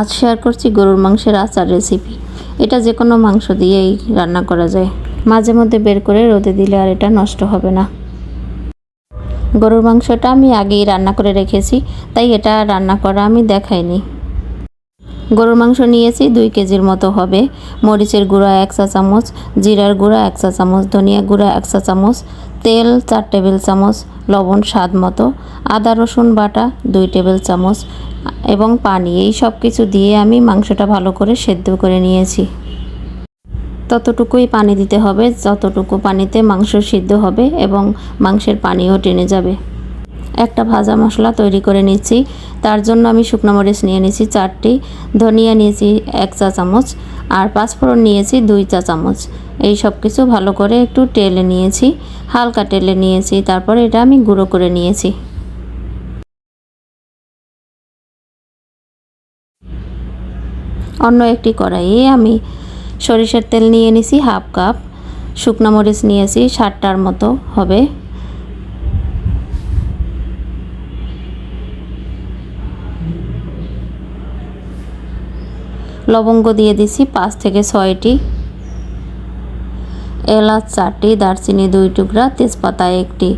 আজ শেয়ার করছি গরুর মাংসের আচার রেসিপি এটা যে কোনো মাংস দিয়েই রান্না করা যায়। মাঝে মধ্যে বের করে রোদে দিলে আর এটা নষ্ট হবে না। গরুর মাংসটা আমি আগেই রান্না করে রেখেছি, তাই এটা রান্না করা আমি দেখাইনি। গরুর মাংস নিয়েছি, দুই কেজির মতো হবে। মরিচের গুঁড়া এক চা চামচ, জিরার গুঁড়া এক চা চামচ, ধনিয়া গুঁড়া এক চা চামচ, তেল চার টেবিল চামচ, লবণ স্বাদ মতো, আদা, রসুন বাটা দুই টেবিল চামচ এবং পানি। এই সব কিছু দিয়ে আমি মাংসটা ভালো করে সেদ্ধ করে নিয়েছি। ততটুকুই পানি দিতে হবে, যতটুকু পানিতে মাংস সিদ্ধ হবে এবং মাংসের পানিও টেনে যাবে। একটা ভাজা মশলা তৈরি করে নিচ্ছি তার জন্য আমি শুকনো মরিচ নিয়ে নিয়েছি চারটি, ধনিয়া নিয়েছি এক চা চামচ, আর পাঁচফোড়ন নিয়েছি দুই চা চামচ। এই সব কিছু ভালো করে একটু টেলে নিয়েছি, হালকা টেলে নিয়েছি, তারপরে এটা আমি গুঁড়ো করে নিয়েছি। অন্য একটি কড়াইয়ে আমি সরিষার তেল নিয়ে নিছি হাফ কাপ, শুকনো মরিচ নিয়েছি ষাটটার মতো হবে। লবঙ্গ দিয়ে দিছি, পাঁচ থেকে ছয়টি এলাচ, চারটি দারচিনি, দুই টুকরা, তেজপাতা একটি।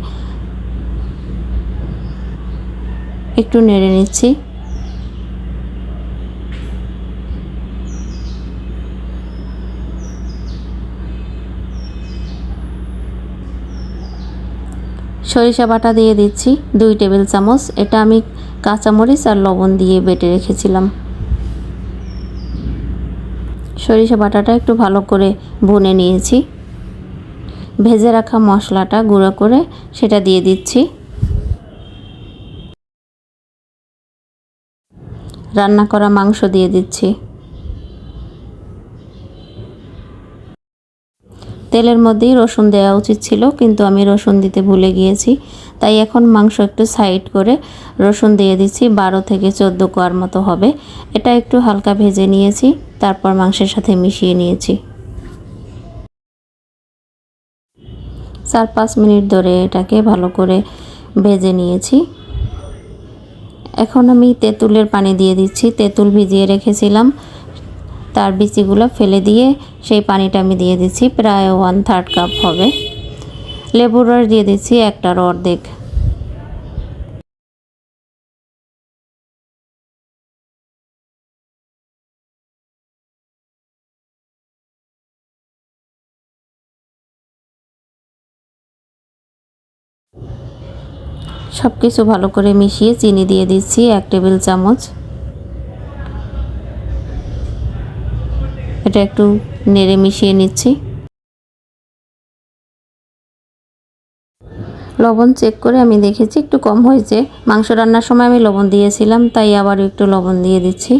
একটু নেড়ে নিচ্ছি। সরিষা বাটা দিয়ে দিচ্ছি, দুই টেবিল চামচ। এটা আমি কাঁচামরিচ আর লবণ দিয়ে বেটে রেখেছিলাম। সরিষা বাটাটা একটু ভালো করে ভুনে নিয়েছি। ভেজে রাখা মশলাটা গুঁড়ো করে সেটা দিয়ে দিচ্ছি। রান্না করা মাংস দিয়ে দিচ্ছি। তেলের মধ্যেই রসুন দেওয়া উচিত ছিল, কিন্তু আমি রসুন দিতে ভুলে গিয়েছি। তাই এখন মাংস একটু সাইড করে রসুন দিয়ে দিচ্ছি, বারো থেকে চোদ্দ কোয়ার মতো হবে। এটা একটু হালকা ভেজে নিয়েছি, তারপর মাংসের সাথে মিশিয়ে নিয়েছি। চার পাঁচ মিনিট ধরে এটাকে ভালো করে ভেজে নিয়েছি। এখন আমি তেঁতুলের পানি দিয়ে দিচ্ছি, তেঁতুল ভিজিয়ে রেখেছিলাম। তার বিচিগুলো ফেলে দিয়ে সেই পানিটা আমি দিয়ে দিচ্ছি, প্রায় ওয়ান থার্ড কাপ হবে। লেবুর রস দিয়ে দিচ্ছি একটার অর্ধেক। সব কিছু ভালো করে মিশিয়ে চিনি দিয়ে দিচ্ছি এক টেবিল চামচ। এটা একটু নেড়ে মিশিয়ে নিচ্ছি। লবণ চেক করে আমি দেখেছি একটু কম হয়েছে। মাংস রান্নার সময় আমি লবণ দিয়েছিলাম, তাই আবার একটু লবণ দিয়ে দিচ্ছি।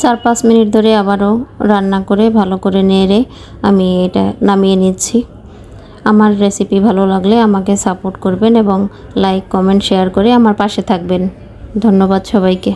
চার পাঁচ মিনিট ধরে আবারও রান্না করে ভালো করে নেড়ে আমি এটা নামিয়ে নিচ্ছি। আমার রেসিপি ভালো লাগলে আমাকে সাপোর্ট করবেন এবং লাইক কমেন্ট শেয়ার করে আমার পাশে থাকবেন। ধন্যবাদ সবাইকে।